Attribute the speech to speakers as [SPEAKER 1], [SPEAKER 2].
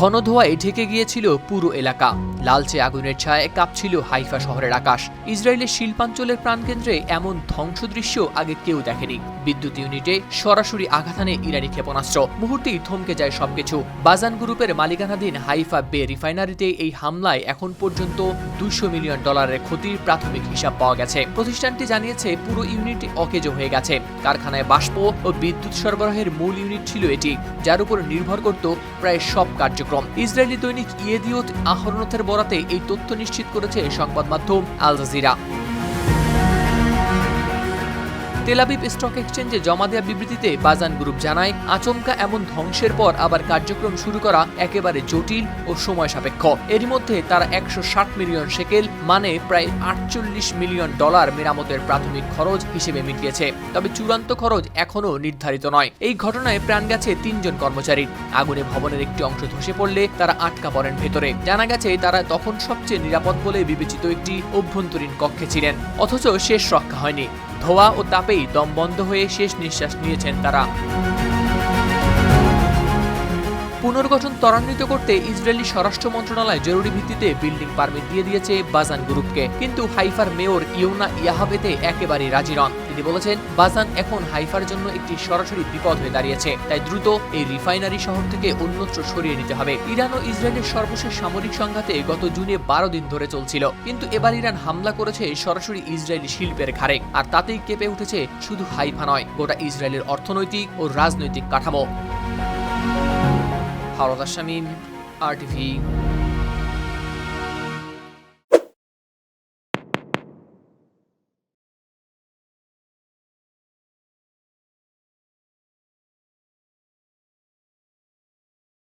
[SPEAKER 1] ঘন ধোঁয়ায় ঢেকে গিয়েছিল পুরো এলাকা। লালচে আগুনের ছায় কাঁপছিল হাইফা শহরের আকাশ। ইসরায়েলের শিল্পাঞ্চলের প্রাণকেন্দ্রে এমন ধ্বংসদৃশ্য আগে কেউ দেখেনি। বিদ্যুৎ ইউনিটে সরাসরি আঘাত ইরানি ক্ষেপণাস্ত্র। মুহূর্তেই থমকে যায় সবকিছু। বাজান গ্রুপের মালিকানাধীন হাইফা বে রিফাইনারিতে এই হামলায় এখন পর্যন্ত দুশো মিলিয়ন ডলারের ক্ষতির প্রাথমিক হিসাব পাওয়া গেছে। প্রতিষ্ঠানটি জানিয়েছে, পুরো ইউনিট অকেজো হয়ে গেছে। কারখানায় বাষ্প ও বিদ্যুৎ সরবরাহের মূল ইউনিট ছিল এটি, যার উপর নির্ভর করত প্রায় সব কার্যক্রম। ইসরায়েলি দৈনিক ইয়েদিওত আহরণথের বরাতে এই তথ্য নিশ্চিত করেছে সংবাদ মাধ্যম আল জাজিরা। তেলাবিব স্টক এক্সচেঞ্জে জমা দেওয়া বিবৃতিতে বাজান গ্রুপ জানায়, আচমকা এমন ধ্বংসের পর আবার কার্যক্রম শুরু করা একেবারে জটিল ও সময় সাপেক্ষ। এরই মধ্যে তারা একশো ষাট মিলিয়ন শেকেল মানে প্রায় আটচল্লিশ মিলিয়ন ডলার মেরামতের প্রাথমিক খরচ হিসেবে মিটিয়েছে। তবে চূড়ান্ত খরচ এখনও নির্ধারিত নয়। এই ঘটনায় প্রাণ গেছে তিনজন কর্মচারীর আগুনে ভবনের একটি অংশ ধসে পড়লে তারা আটকা পড়েন ভেতরে। জানা গেছে, তারা তখন সবচেয়ে নিরাপদ বলে বিবেচিত একটি অভ্যন্তরীণ কক্ষে ছিলেন। অথচ শেষ রক্ষা হয়নি। ধোয়া ও তাপেই দম বন্ধ হয়ে শেষ নিঃশ্বাস নিয়েছেন তারা। পুনর্গঠন ত্বরান্বিত করতে ইসরায়েলি স্বরাষ্ট্র মন্ত্রণালয় জরুরি ভিত্তিতে বিল্ডিং পারমিট দিয়ে দিয়েছে বাজান গ্রুপকে। কিন্তু হাইফার মেয়র ইউনা ইয়াহাবেতে একেবারেই রাজি নন। তিনি বলেছেন, বাজান এখন হাইফার জন্য একটি সরাসরি বিপদ হয়ে দাঁড়িয়েছে। তাই দ্রুত এই রিফাইনারি শহর থেকে অন্যত্র সরিয়ে নিতে হবে। ইরান ও ইসরায়েলের সর্বশেষ সামরিক সংঘাতে গত জুনে বারো দিন ধরে চলছিল। কিন্তু এবার ইরান হামলা করেছে সরাসরি ইসরায়েলি শিল্পের ঘাড়ে। আর তাতেই কেঁপে উঠেছে শুধু হাইফা নয়, গোটা ইসরায়েলের অর্থনৈতিক ও রাজনৈতিক কাঠামো। হাওলাদার শামীম আর টিভি